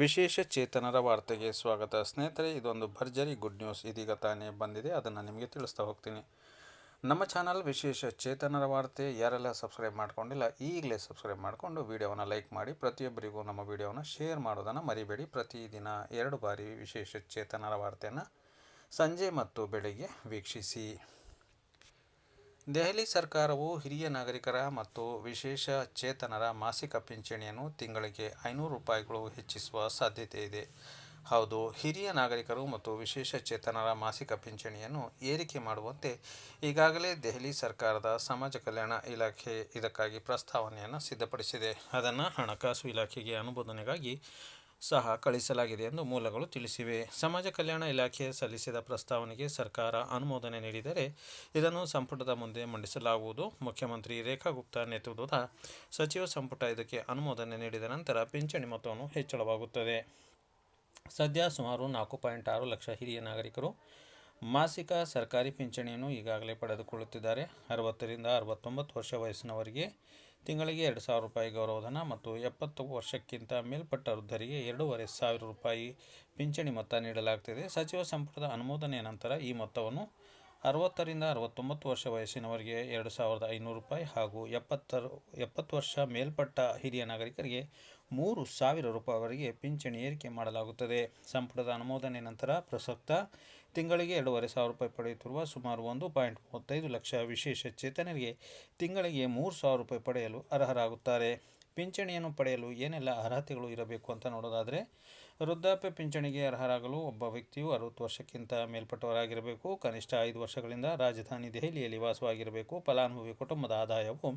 ವಿಶೇಷ ಚೇತನರ ವಾರ್ತೆಗೆ ಸ್ವಾಗತ. ಸ್ನೇಹಿತರೆ, ಇದೊಂದು ಭರ್ಜರಿ ಗುಡ್ ನ್ಯೂಸ್ ಇದೀಗ ತಾನೇ ಬಂದಿದೆ. ಅದನ್ನು ನಿಮಗೆ ತಿಳಿಸ್ತಾ ಹೋಗ್ತೀನಿ. ನಮ್ಮ ಚಾನಲ್ ವಿಶೇಷ ಚೇತನರ ವಾರ್ತೆ, ಯಾರೆಲ್ಲ ಸಬ್ಸ್ಕ್ರೈಬ್ ಮಾಡ್ಕೊಂಡಿಲ್ಲ, ಈಗಲೇ ಸಬ್ಸ್ಕ್ರೈಬ್ ಮಾಡಿಕೊಂಡು ವಿಡಿಯೋವನ್ನು ಲೈಕ್ ಮಾಡಿ. ಪ್ರತಿಯೊಬ್ಬರಿಗೂ ನಮ್ಮ ವಿಡಿಯೋವನ್ನು ಶೇರ್ ಮಾಡೋದನ್ನು ಮರಿಬೇಡಿ. ಪ್ರತಿದಿನ ಎರಡು ಬಾರಿ ವಿಶೇಷ ಚೇತನರ ವಾರ್ತೆಯನ್ನು ಸಂಜೆ ಮತ್ತು ಬೆಳಿಗ್ಗೆ ವೀಕ್ಷಿಸಿ. ದೆಹಲಿ ಸರ್ಕಾರವು ಹಿರಿಯ ನಾಗರಿಕರ ಮತ್ತು ವಿಶೇಷ ಚೇತನರ ಮಾಸಿಕ ಪಿಂಚಣಿಯನ್ನು ತಿಂಗಳಿಗೆ ಐನೂರು ರೂಪಾಯಿಗಳು ಹೆಚ್ಚಿಸುವ ಸಾಧ್ಯತೆ ಇದೆ. ಹೌದು, ಹಿರಿಯ ನಾಗರಿಕರು ಮತ್ತು ವಿಶೇಷ ಚೇತನರ ಮಾಸಿಕ ಪಿಂಚಣಿಯನ್ನು ಏರಿಕೆ ಮಾಡುವಂತೆ ಈಗಾಗಲೇ ದೆಹಲಿ ಸರ್ಕಾರದ ಸಮಾಜ ಕಲ್ಯಾಣ ಇಲಾಖೆ ಇದಕ್ಕಾಗಿ ಪ್ರಸ್ತಾವನೆಯನ್ನು ಸಿದ್ಧಪಡಿಸಿದೆ. ಅದನ್ನು ಹಣಕಾಸು ಇಲಾಖೆಗೆ ಅನುಮೋದನೆಗಾಗಿ ಸಹ ಕಳಿಸಲಾಗಿದೆ ಎಂದು ಮೂಲಗಳು ತಿಳಿಸಿವೆ. ಸಮಾಜ ಕಲ್ಯಾಣ ಇಲಾಖೆ ಸಲ್ಲಿಸಿದ ಪ್ರಸ್ತಾವನೆಗೆ ಸರ್ಕಾರ ಅನುಮೋದನೆ ನೀಡಿದರೆ ಇದನ್ನು ಸಂಪುಟದ ಮುಂದೆ ಮಂಡಿಸಲಾಗುವುದು. ಮುಖ್ಯಮಂತ್ರಿ ರೇಖಾ ಗುಪ್ತಾ ನೇತೃತ್ವದ ಸಚಿವ ಸಂಪುಟ ಇದಕ್ಕೆ ಅನುಮೋದನೆ ನೀಡಿದ ನಂತರ ಪಿಂಚಣಿ ಮೊತ್ತವನ್ನು ಹೆಚ್ಚಳವಾಗುತ್ತದೆ. ಸದ್ಯ ಸುಮಾರು ನಾಲ್ಕು ಪಾಯಿಂಟ್ ಆರು ಲಕ್ಷ ಹಿರಿಯ ನಾಗರಿಕರು ಮಾಸಿಕ ಸರ್ಕಾರಿ ಪಿಂಚಣಿಯನ್ನು ಈಗಾಗಲೇ ಪಡೆದುಕೊಳ್ಳುತ್ತಿದ್ದಾರೆ. ಅರವತ್ತರಿಂದ ಅರವತ್ತೊಂಬತ್ತು ವರ್ಷ ವಯಸ್ಸಿನವರಿಗೆ ತಿಂಗಳಿಗೆ ಎರಡು ಸಾವಿರ ರೂಪಾಯಿ ಗೌರವಧನ ಮತ್ತು ಎಪ್ಪತ್ತು ವರ್ಷಕ್ಕಿಂತ ಮೇಲ್ಪಟ್ಟ ವೃದ್ಧರಿಗೆ ಎರಡೂವರೆ ಸಾವಿರ ರೂಪಾಯಿ ಪಿಂಚಣಿ ಮೊತ್ತ ನೀಡಲಾಗ್ತಿದೆ. ಸಚಿವ ಸಂಪುಟದ ಅನುಮೋದನೆಯ ನಂತರ ಈ ಮೊತ್ತವನ್ನು ಅರವತ್ತರಿಂದ ಅರವತ್ತೊಂಬತ್ತು ವರ್ಷ ವಯಸ್ಸಿನವರಿಗೆ ಎರಡು ಸಾವಿರದ ಐನೂರು ರೂಪಾಯಿ ಹಾಗೂ ಎಪ್ಪತ್ತರ, ಎಪ್ಪತ್ತು ವರ್ಷ ಮೇಲ್ಪಟ್ಟ ಹಿರಿಯ ನಾಗರಿಕರಿಗೆ ಮೂರು ಸಾವಿರ ರೂಪಾಯಿವರೆಗೆ ಪಿಂಚಣಿ ಏರಿಕೆ ಮಾಡಲಾಗುತ್ತದೆ. ಸಂಪುಟದ ಅನುಮೋದನೆ ನಂತರ ಪ್ರಸಕ್ತ ತಿಂಗಳಿಗೆ ಎರಡೂವರೆ ಸಾವಿರ ರೂಪಾಯಿ ಪಡೆಯುತ್ತಿರುವ ಸುಮಾರು ಒಂದು ಪಾಯಿಂಟ್ ಮೂವತ್ತೈದು ಲಕ್ಷ ವಿಶೇಷ ಚೇತನರಿಗೆ ತಿಂಗಳಿಗೆ ಮೂರು ಸಾವಿರ ರೂಪಾಯಿ ಪಡೆಯಲು ಅರ್ಹರಾಗುತ್ತಾರೆ. ಪಿಂಚಣಿಯನ್ನು ಪಡೆಯಲು ಏನೆಲ್ಲ ಅರ್ಹತೆಗಳು ಇರಬೇಕು ಅಂತ ನೋಡೋದಾದರೆ, ವೃದ್ಧಾಪ್ಯ ಪಿಂಚಣಿಗೆ ಅರ್ಹರಾಗಲು ಒಬ್ಬ ವ್ಯಕ್ತಿಯು ಅರವತ್ತು ವರ್ಷಕ್ಕಿಂತ ಮೇಲ್ಪಟ್ಟವರಾಗಿರಬೇಕು. ಕನಿಷ್ಠ ಐದು ವರ್ಷಗಳಿಂದ ರಾಜಧಾನಿ ದೆಹಲಿಯಲ್ಲಿ ವಾಸವಾಗಿರಬೇಕು. ಫಲಾನುಭವಿ ಕುಟುಂಬದ ಆದಾಯವು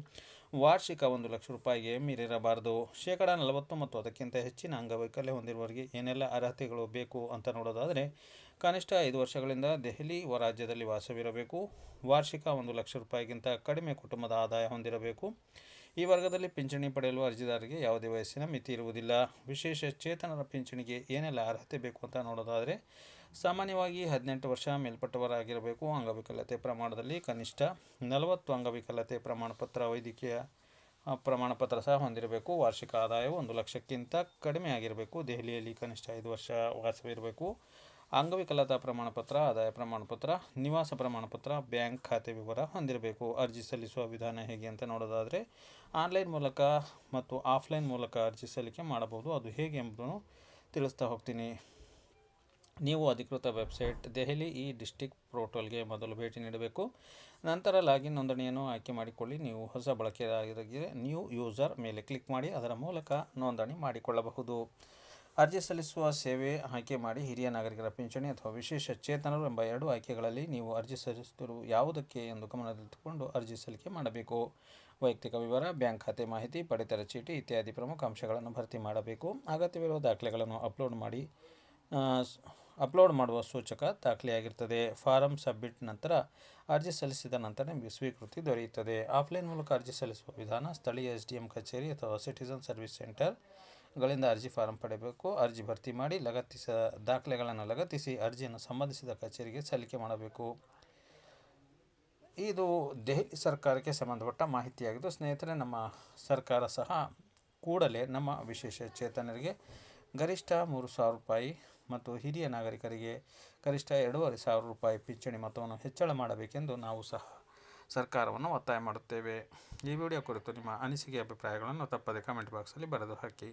ವಾರ್ಷಿಕ ಒಂದು ಲಕ್ಷ ರೂಪಾಯಿಗೆ ಮೀರಿರಬಾರದು. ಶೇಕಡ ನಲವತ್ತು ಮತ್ತು ಅದಕ್ಕಿಂತ ಹೆಚ್ಚಿನ ಅಂಗವೈಕಲ್ಯ ಹೊಂದಿರುವವರಿಗೆ ಏನೆಲ್ಲ ಅರ್ಹತೆಗಳು ಬೇಕು ಅಂತ ನೋಡೋದಾದರೆ, ಕನಿಷ್ಠ ಐದು ವರ್ಷಗಳಿಂದ ದೆಹಲಿ ರಾಜ್ಯದಲ್ಲಿ ವಾಸವಿರಬೇಕು. ವಾರ್ಷಿಕ ಒಂದು ಲಕ್ಷ ರೂಪಾಯಿಗಿಂತ ಕಡಿಮೆ ಕುಟುಂಬದ ಆದಾಯ ಹೊಂದಿರಬೇಕು. ಈ ವರ್ಗದಲ್ಲಿ ಪಿಂಚಣಿ ಪಡೆಯಲು ಅರ್ಜಿದಾರರಿಗೆ ಯಾವುದೇ ವಯಸ್ಸಿನ ಮಿತಿ ಇರುವುದಿಲ್ಲ. ವಿಶೇಷ ಚೇತನರ ಪಿಂಚಣಿಗೆ ಏನೆಲ್ಲ ಅರ್ಹತೆ ಬೇಕು ಅಂತ ನೋಡೋದಾದರೆ, ಸಾಮಾನ್ಯವಾಗಿ ಹದಿನೆಂಟು ವರ್ಷ ಮೇಲ್ಪಟ್ಟವರಾಗಿರಬೇಕು. ಅಂಗವಿಕಲತೆ ಪ್ರಮಾಣದಲ್ಲಿ ಕನಿಷ್ಠ ನಲವತ್ತು ಅಂಗವಿಕಲತೆ ಪ್ರಮಾಣಪತ್ರ, ವೈದ್ಯಕೀಯ ಪ್ರಮಾಣಪತ್ರ ಸಹ ಹೊಂದಿರಬೇಕು. ವಾರ್ಷಿಕ ಆದಾಯವು ಒಂದು ಲಕ್ಷಕ್ಕಿಂತ ಕಡಿಮೆ ಆಗಿರಬೇಕು ದೆಹಲಿಯಲ್ಲಿ ಕನಿಷ್ಠ ಐದು ವರ್ಷ ವಾಸವಿರಬೇಕು. ಅಂಗವಿಕಲತಾ ಪ್ರಮಾಣಪತ್ರ, ಆದಾಯ ಪ್ರಮಾಣಪತ್ರ, ನಿವಾಸ ಪ್ರಮಾಣಪತ್ರ, ಬ್ಯಾಂಕ್ ಖಾತೆ ವಿವರ ಹೊಂದಿರಬೇಕು. ಅರ್ಜಿ ಸಲ್ಲಿಸುವ ವಿಧಾನ ಹೇಗೆ ಅಂತ ನೋಡೋದಾದರೆ, ಆನ್ಲೈನ್ ಮೂಲಕ ಮತ್ತು ಆಫ್ಲೈನ್ ಮೂಲಕ ಅರ್ಜಿ ಸಲ್ಲಿಕೆ ಮಾಡಬಹುದು. ಅದು ಹೇಗೆ ಎಂಬುದನ್ನು ತಿಳಿಸ್ತಾ ಹೋಗ್ತೀನಿ. ನೀವು ಅಧಿಕೃತ ವೆಬ್ಸೈಟ್ ದೆಹಲಿ ಈ ಡಿಸ್ಟಿಕ್ ಪೋರ್ಟಲ್ಗೆ ಮೊದಲು ಭೇಟಿ ನೀಡಬೇಕು. ನಂತರ ಲಾಗಿನ್ ನೋಂದಣಿಯನ್ನು ಆಯ್ಕೆ ಮಾಡಿಕೊಳ್ಳಿ. ನೀವು ಹೊಸ ಬಳಕೆದಾರರಿಗೆ ನ್ಯೂ ಯೂಸರ್ ಮೇಲೆ ಕ್ಲಿಕ್ ಮಾಡಿ, ಅದರ ಮೂಲಕ ನೋಂದಣಿ ಮಾಡಿಕೊಳ್ಳಬಹುದು. ಅರ್ಜಿ ಸಲ್ಲಿಸುವ ಸೇವೆ ಆಯ್ಕೆ ಮಾಡಿ ಹಿರಿಯ ನಾಗರಿಕರ ಪಿಂಚಣಿ ಅಥವಾ ವಿಶೇಷ ಚೇತನರು ಎಂಬ ಎರಡು ಆಯ್ಕೆಗಳಲ್ಲಿ ನೀವು ಅರ್ಜಿ ಸಲ್ಲಿಸುತ್ತಿರುವ ಯಾವುದಕ್ಕೆ ಎಂದು ಗಮನದಲ್ಲಿಟ್ಟುಕೊಂಡು ಅರ್ಜಿ ಸಲ್ಲಿಕೆ ಮಾಡಬೇಕು. ವೈಯಕ್ತಿಕ ವಿವರ, ಬ್ಯಾಂಕ್ ಖಾತೆ ಮಾಹಿತಿ, ಪಡಿತರ ಚೀಟಿ ಇತ್ಯಾದಿ ಪ್ರಮುಖ ಅಂಶಗಳನ್ನು ಭರ್ತಿ ಮಾಡಬೇಕು. ಅಗತ್ಯವಿರುವ ದಾಖಲೆಗಳನ್ನು ಅಪ್ಲೋಡ್ ಮಾಡಿ ಅಪ್ಲೋಡ್ ಮಾಡುವ ಸೂಚಕ ದಾಖಲೆಯಾಗಿರ್ತದೆ. ಫಾರಂ ಸಬ್ಮಿಟ್ ನಂತರ ಅರ್ಜಿ ಸಲ್ಲಿಸಿದ ನಂತರ ನಿಮಗೆ ಸ್ವೀಕೃತಿ ದೊರೆಯುತ್ತದೆ. ಆಫ್ಲೈನ್ ಮೂಲಕ ಅರ್ಜಿ ಸಲ್ಲಿಸುವ ವಿಧಾನ ಸ್ಥಳೀಯ ಎಸ್ ಡಿ ಎಂ ಕಚೇರಿ ಅಥವಾ ಸಿಟಿಸನ್ ಸರ್ವಿಸ್ ಸೆಂಟರ್. ಗಳಿಂದ ಅರ್ಜಿ ಫಾರಂ ಪಡೆಯಬೇಕು ಅರ್ಜಿ ಭರ್ತಿ ಮಾಡಿ ಲಗತ್ತಿಸ, ದಾಖಲೆಗಳನ್ನು ಲಗತ್ತಿಸಿ ಅರ್ಜಿಯನ್ನು ಸಂಬಂಧಿಸಿದ ಕಚೇರಿಗೆ ಸಲ್ಲಿಕೆ ಮಾಡಬೇಕು. ಇದು ದೆಹಲಿ ಸರ್ಕಾರಕ್ಕೆ ಸಂಬಂಧಪಟ್ಟ ಮಾಹಿತಿಯಾಗಿದ್ದು, ಸ್ನೇಹಿತರೆ, ನಮ್ಮ ಸರ್ಕಾರ ಸಹ ಕೂಡಲೇ ನಮ್ಮ ವಿಶೇಷ ಚೇತನರಿಗೆ ಗರಿಷ್ಠ ಮೂರು ಸಾವಿರ ರೂಪಾಯಿ ಮತ್ತು ಹಿರಿಯ ನಾಗರಿಕರಿಗೆ ಗರಿಷ್ಠ ಎರಡೂವರೆ ಸಾವಿರ ರೂಪಾಯಿ ಪಿಂಚಣಿ ಮೊತ್ತವನ್ನು ಹೆಚ್ಚಳ ಮಾಡಬೇಕೆಂದು ನಾವು ಸಹ ಸರ್ಕಾರವನ್ನು ಒತ್ತಾಯ ಮಾಡುತ್ತೇವೆ. ಈ ವಿಡಿಯೋ ಕುರಿತು ನಿಮ್ಮ ಅನಿಸಿಕೆ, ಅಭಿಪ್ರಾಯಗಳನ್ನು ತಪ್ಪದೆ ಕಮೆಂಟ್ ಬಾಕ್ಸಲ್ಲಿ ಬರೆದು ಹಾಕಿ.